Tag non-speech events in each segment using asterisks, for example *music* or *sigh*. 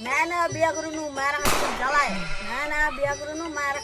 না না বিয়া করুনু মায়ের কাছে মুখ জ্বালায় না না বিয়া করুনু মায়ের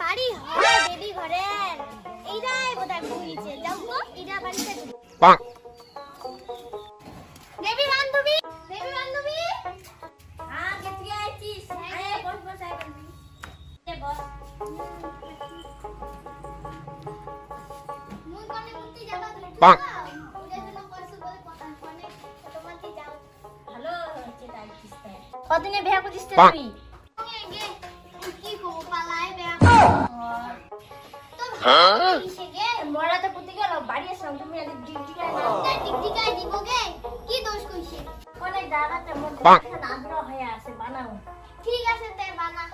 বাড়ি হয় দেবী ঘরে? এইটাই বোধহয় বুঝিছে যাও গো এইটা বাড়িতে কিস্তে কদিনে বিয়া করছিস। তুই কি কো পালায় বিয়া তো কিসে গে মরা তো পুতি গেল বাড়ি আসলাম তুমি আজ ডিউটি না ডিউটি দিব গে কি দোষ কইছে অনেক জায়গাতে বাহ। দেখে আগ্রহ হয়ে আছে বানাও। ঠিক আছে তে বানা।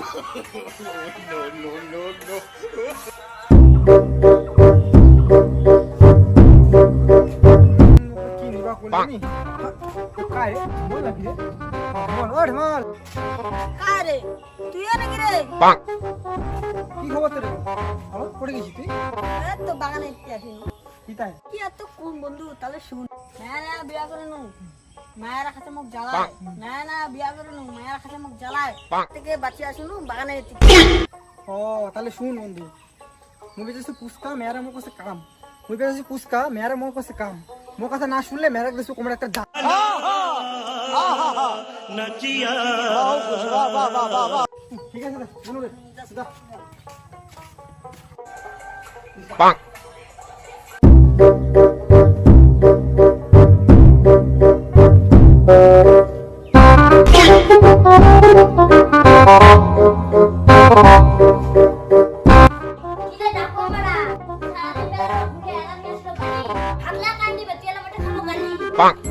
*laughs* কি নিবা করলি আমি কাই বল না কিরে বল ওঠ বল। কায় রে তুই নাকি রে? কি খবর তোর? হ্যালো পড়ে গেছিস তুই? এ তো বাগানে একটু আছি। কি তাই? কি আর তো কোন বন্ধু তাহলে শুন। না না বিয়া করুনু মায়ের কাছে মুখ জ্বালায়। না না বিয়া করুনু মায়ের কাছে মুখ জ্বালায়। থেকে বাঁচিয়ে আসুনু বাগানে একটু। ও তাহলে শুন বন্ধু। মুই বেঁচেছি পুস্কা মেয়েরা মোর কাছে কাম। পুস্কা মেয়েরা মোর কাছে কাম। মোর কথা না শুনলে মেরাক দেশে কোমর একটা দা ঠিক আছে bonk.